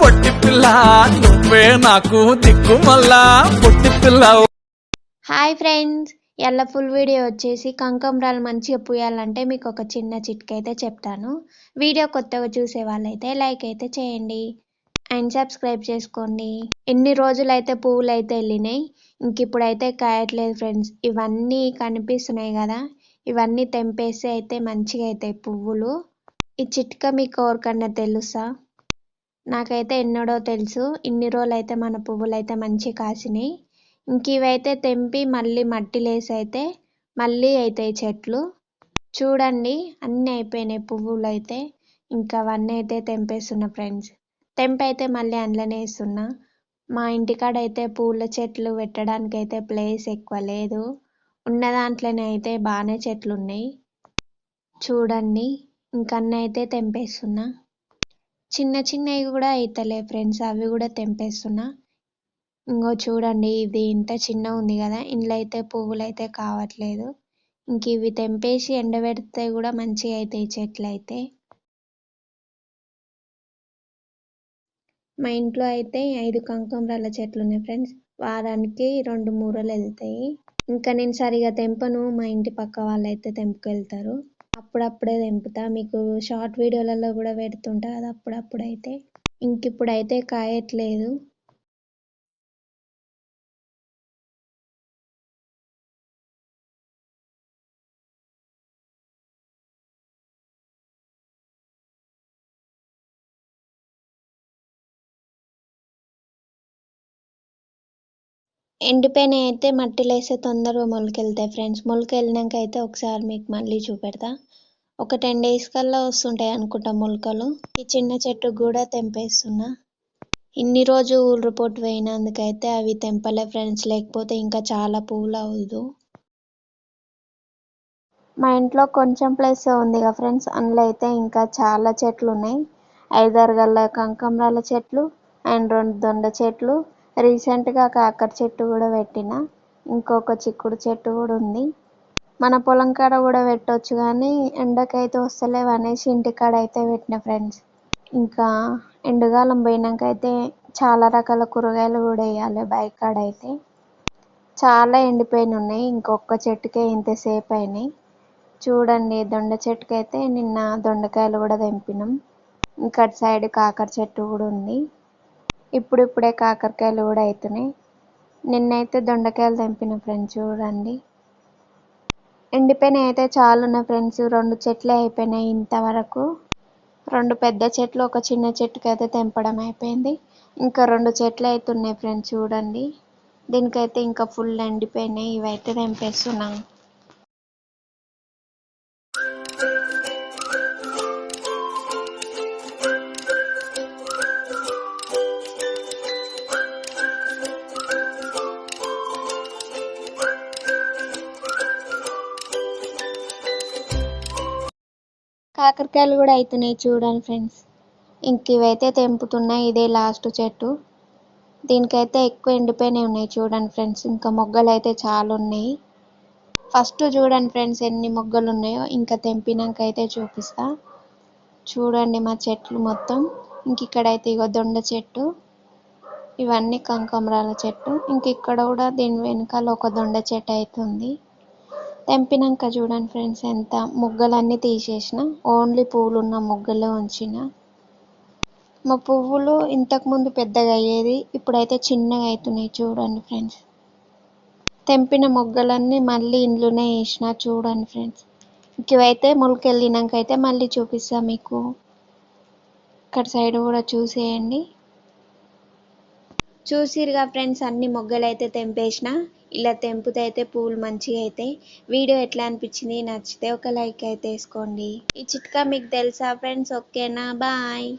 పొట్టి పిల్ల నువ్వే నాకు దిక్కు మళ్ళా. పొట్టి పిల్ల హాయ్ ఫ్రెండ్స్ ఎల్ల ఫుల్ వీడియో వచ్చేసి కంకంరాలు మంచిగా పూయాలంటే మీకు ఒక చిన్న చిట్క అయితే చెప్తాను. వీడియో కొత్తగా చూసే వాళ్ళైతే లైక్ అయితే చేయండి. అండ్ సబ్స్క్రైబ్ చేసుకోండి. ఎన్ని రోజులైతే పువ్వులు అయితే వెళ్ళినాయి ఇంక ఇప్పుడైతే కాయట్లేదు ఫ్రెండ్స్. ఇవన్నీ కనిపిస్తున్నాయి కదా ఇవన్నీ తెంపేసి అయితే మంచిగా అవుతాయి పువ్వులు. ఈ చిట్క మీకు ఎవరికన్నా తెలుసా? నాకైతే ఎన్నడో తెలుసు. ఇన్ని రోజులు అయితే మన పువ్వులు అయితే మంచిగా కాసినాయి. ఇంక ఇవైతే తెంపి మళ్ళీ మట్టిలేసి అయితే మళ్ళీ అవుతాయి చెట్లు. చూడండి అన్నీ అయిపోయినాయి పువ్వులు అయితే ఇంకా అవన్నీ అయితే తెంపేస్తున్నా ఫ్రెండ్స్. తెంపి అయితే మళ్ళీ అందులోనే వేస్తున్నా. మా ఇంటికాడ అయితే పూల చెట్లు పెట్టడానికి అయితే ప్లేస్ ఎక్కువ లేదు. ఉన్న దాంట్లోనే అయితే బాగానే చెట్లు ఉన్నాయి. చూడండి ఇంకన్నీ అయితే తెంపేస్తున్నా. చిన్న చిన్నవి కూడా అవుతలే ఫ్రెండ్స్ అవి కూడా తెంపేస్తున్నా. ఇంకో చూడండి ఇది ఇంత చిన్న ఉంది కదా ఇందులో అయితే పువ్వులు అయితే కావట్లేదు. ఇంక ఇవి తెంపేసి ఎండబెడితే కూడా మంచిగా అవుతాయి చెట్లు అయితే మా ఇంట్లో అయితే ఐదు కంకుమరాల చెట్లు ఉన్నాయి ఫ్రెండ్స్ వారానికి రెండు మూరలు వెళ్తాయి. ఇంకా నేను సరిగా తెంపను మా ఇంటి పక్క వాళ్ళు అయితే తెంపుకెళ్తారు. అప్పుడప్పుడే తెంపుతా. మీకు షార్ట్ వీడియోలలో కూడా పెడుతుంటా. అది అప్పుడప్పుడైతే. ఇంక ఇప్పుడైతే కాయట్లేదు. ఎండిపోయిన అయితే మట్టిలో వేస్తే తొందరగా మొలకెళ్తాయి ఫ్రెండ్స్ మొలకెళ్ళినాక అయితే ఒకసారి మీకు మళ్ళీ చూపెడతా. ఒక టెన్ డేస్ కల్లా వస్తుంటాయి అనుకుంటా మొలకలు. ఈ చిన్న చెట్టు కూడా తెంపేస్తున్నా. ఇన్ని రోజు ఊరు రిపోర్ట్ పోయినందుకైతే అవి తెంపలే ఫ్రెండ్స్ లేకపోతే ఇంకా చాలా పువ్వులు అవ్వదు. మా ఇంట్లో కొంచెం ప్లేస్ ఉంది కదా ఫ్రెండ్స్ అందులో అయితే ఇంకా చాలా చెట్లు ఉన్నాయి ఐదారు గల్ల కంకమరాల చెట్లు అండ్ రెండు దొండ చెట్లు. రీసెంట్గా కాకర చెట్టు కూడా పెట్టిన. ఇంకొక చిక్కుడు చెట్టు కూడా ఉంది. మన పొలం కాడ కూడా పెట్టొచ్చు కానీ ఎండకైతే వస్తలేవు అనేసి ఇంటికాడ అయితే పెట్టిన ఫ్రెండ్స్ ఇంకా ఎండగాలం పోయినాక అయితే చాలా రకాల కూరగాయలు కూడా వేయాలి బైక్ కాడ అయితే. చాలా ఎండిపోయిన ఉన్నాయి. ఇంకొక చెట్టుకే ఇంతసేపు అయినాయి. చూడండి దొండ చెట్టుకి అయితే నిన్న దొండకాయలు కూడా తెంపినాం. ఇంకా అటు సైడ్ కాకర చెట్టు కూడా ఉంది. ఇప్పుడిప్పుడే కాకరకాయలు కూడా అవుతున్నాయి నిన్నైతే దొండకాయలు తెంపిన ఫ్రెండ్స్ చూడండి. ఎండిపోయినాయి అయితే చాలు ఉన్నాయి ఫ్రెండ్స్ రెండు చెట్లే అయిపోయినాయి ఇంతవరకు. రెండు పెద్ద చెట్లు ఒక చిన్న చెట్టుకి అయితే తెంపడం అయిపోయింది. ఇంకా రెండు చెట్లు అయితే ఉన్నాయి ఫ్రెండ్స్ చూడండి. దీనికైతే ఇంకా ఫుల్ ఎండిపోయినాయి. ఇవైతే తెంపేస్తున్నాం. కాకరకాయలు కూడా అవుతున్నాయి చూడండి ఫ్రెండ్స్. ఇంక ఇవైతే తెంపుతున్నాయి ఇదే లాస్ట్ చెట్టు. దీనికైతే ఎక్కువ ఎండిపోయినాయి ఉన్నాయి చూడండి ఫ్రెండ్స్. ఇంకా మొగ్గలు అయితే చాలా ఉన్నాయి. ఫస్ట్ చూడండి ఫ్రెండ్స్ ఎన్ని మొగ్గలు ఉన్నాయో ఇంకా తెంపినాక అయితే చూపిస్తా. చూడండి మా చెట్లు మొత్తం. ఇంక ఇక్కడైతే ఇగో దొండ చెట్టు ఇవన్నీ కంకమరాల చెట్టు. ఇంక ఇక్కడ కూడా దీని వెనకాల ఒక దొండ చెట్టు అవుతుంది తెంపినాక చూడండి ఫ్రెండ్స్ ఎంత ముగ్గలన్నీ తీసేసిన. ఓన్లీ పువ్వులు ఉన్న ముగ్గలే ఉంచిన. మా పువ్వులు ఇంతకుముందు పెద్దగా అయ్యేది ఇప్పుడైతే చిన్నగా అవుతున్నాయి చూడండి ఫ్రెండ్స్. తెంపిన మొగ్గలన్నీ మళ్ళీ ఇండ్లోనే వేసిన చూడండి ఫ్రెండ్స్. ఇవైతే మొలకెళ్ళినాక అయితే మళ్ళీ చూపిస్తా మీకు. ఇక్కడ సైడ్ కూడా చూసేయండి. చూసిరుగా ఫ్రెండ్స్ అన్ని మొగ్గలు అయితే తెంపేసిన. ఇలా తెంపితే అయితే పూలు మంచిగా అవుతాయి వీడియో ఎట్లా అనిపించింది? నచ్చితే ఒక లైక్ అయితే వేసుకోండి. ఈ చిట్కా మీకు తెలుసా ఫ్రెండ్స్? ఓకేనా? బాయ్.